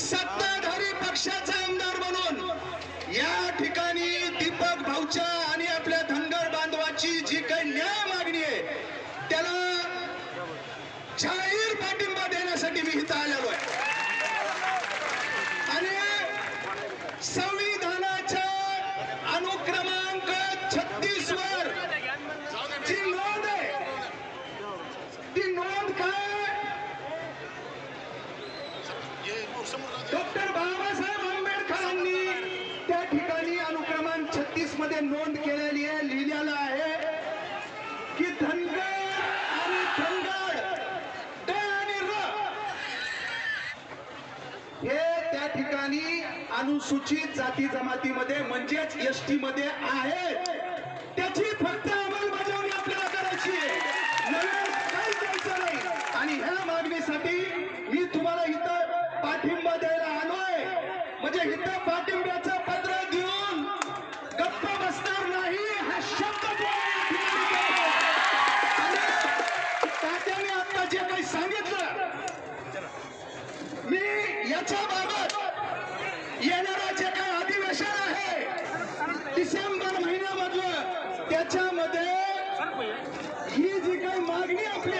सत्ताधारी पक्षाचा आमदार म्हणून या ठिकाणी दीपक भाऊच्या आणि आपल्या धनगर बांधवाची जी काही न्याय मागणी आहे त्याला जाहीर पाठिंबा देण्यासाठी मी इथं आलेलो आहे. आणि संविधानाच्या अनुक्रमांक छत्तीस वर जी नोंद आहे ती नोंद काय डॉक्टर बाबासाहेब आंबेडकरांनी त्या ठिकाणी अनुक्रमांक छत्तीसमध्ये नोंद केलेली आहे लिहिलेलं आहे की धनगर आणि धनगड ड आणि र. हे त्या ठिकाणी अनुसूचित जाती जमातीमध्ये म्हणजेच एस टी मध्ये आहेत. त्याची फक्त अंमलबजावणी आपल्याला करायची आहे नवीन काही द्यायचं नाही आणि ह्या मागणीसाठी मी तुम्हाला इथं पाठिंबा द्यायला आलोय. म्हणजे इथं पाठिंब्याचं पत्र देऊन गप्प बसणार नाही हा शब्द तात्याने आता जे काही सांगितलं मी याच्या बाबत येणारा जे काही अधिवेशन आहे डिसेंबर महिन्यामधलं त्याच्यामध्ये ही जी काही मागणी आपली